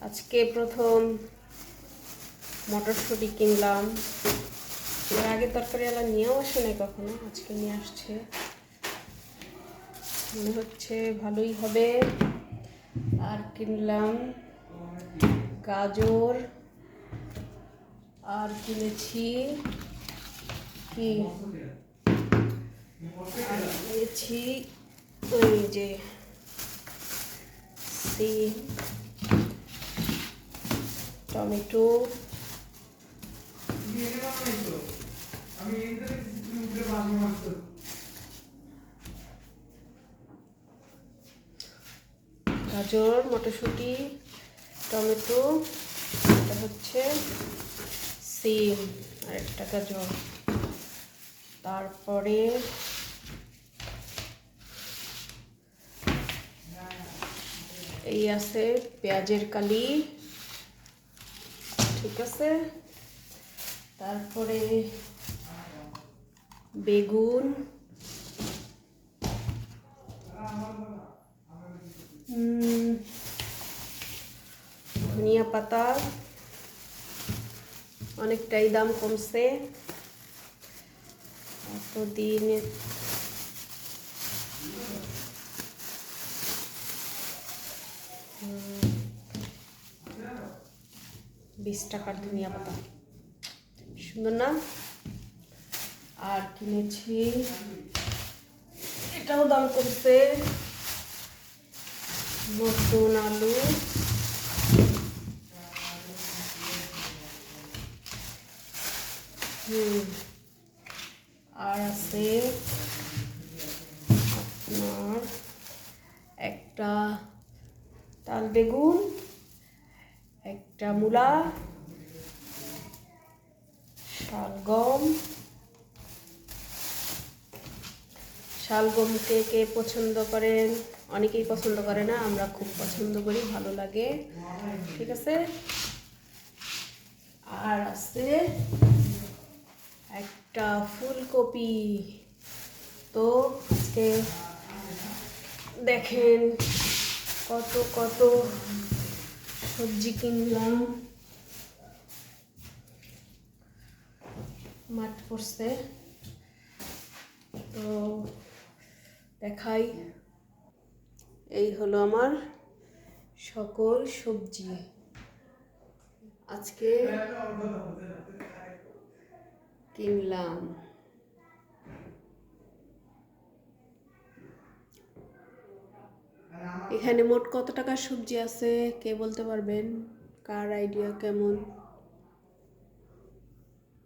আজকে প্রথম মটরশুঁটি কিনলাম। এর আগে তরকারিওয়ালা নিয়েও আসে নাই কখনো, আজকে নিয়ে আসছে। মনে হচ্ছে ভালোই হবে। আর কিনলাম গাজর। আর কিনেছি কি? আর কিনেছি ওই যে সিম টমেটো। গাজর মটরশুঁটি টমেটো এটা হচ্ছে সিম আর একটা গাজর। তারপরে এই আছে পেঁয়াজের কালি ঠিক আছে তারপরে বেগুন উম, ধনিয়া পাতা অনেকটাই দাম কমছে এতদিন বিশ টাকার ধনিয়া পাতা। সুন্দর না? আর কিনেছি, এটাও দাম কমছে নতুন আলু। আর আছে আপনার একটা তাল বেগুন। একটা মূলা শালগম শালগম কে কে পছন্দ করেন অনেকেই পছন্দ করে না, আমরা খুব পছন্দ করি, ভালো লাগে। ঠিক আছে? আর আছে একটা ফুলকপি। তো আজকে দেখেন কত কত সবজি কিনলাম। মাঠ পড়ছে। তো দেখাই। এই হলো আমার সকল সবজি। আজকে কিনলাম। এখানে মোট কত টাকার সবজি আছে? কে বলতে পারবেন? কার আইডিয়া কেমন?